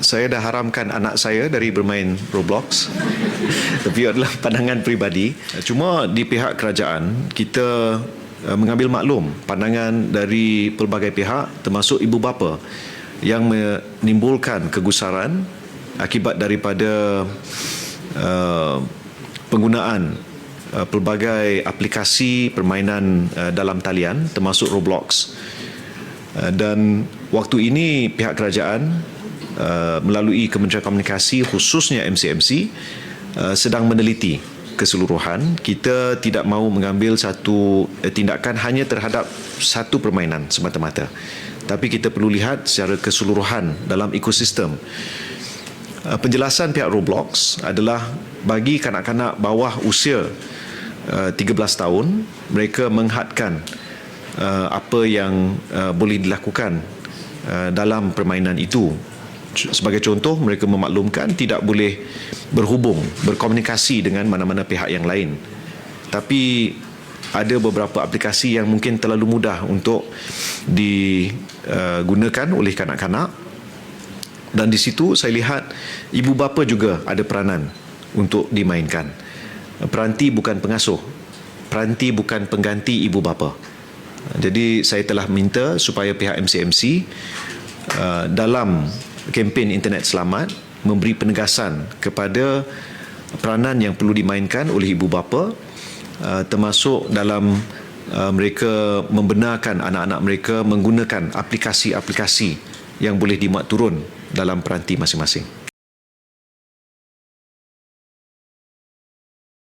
saya dah haramkan anak saya dari bermain Roblox. Tapi adalah pandangan peribadi. Cuma di pihak kerajaan kita uh, mengambil maklum pandangan dari pelbagai pihak termasuk ibu bapa yang menimbulkan kegusaran akibat daripada uh, penggunaan uh, pelbagai aplikasi permainan uh, dalam talian termasuk Roblox. Uh, dan waktu ini pihak kerajaan uh, melalui Kementerian Komunikasi khususnya MCMC uh, sedang meneliti keseluruhan. Kita tidak mahu mengambil satu uh, tindakan hanya terhadap satu permainan semata-mata. Tapi kita perlu lihat secara keseluruhan dalam ekosistem. Uh, penjelasan pihak Roblox adalah bagi kanak-kanak bawah usia uh, 13 tahun mereka menghadkan uh, apa yang uh, boleh dilakukan uh, dalam permainan itu sebagai contoh mereka memaklumkan tidak boleh berhubung berkomunikasi dengan mana-mana pihak yang lain. Tapi ada beberapa aplikasi yang mungkin terlalu mudah untuk digunakan oleh kanak-kanak. Dan di situ saya lihat ibu bapa juga ada peranan untuk dimainkan. Peranti bukan pengasuh peranti bukan pengganti ibu bapa. Jadi saya telah minta supaya pihak MCMC uh, dalam kempen internet selamat memberi penegasan kepada peranan yang perlu dimainkan oleh ibu bapa uh, termasuk dalam uh, mereka membenarkan anak-anak mereka menggunakan aplikasi-aplikasi yang boleh dimuat turun dalam peranti masing-masing.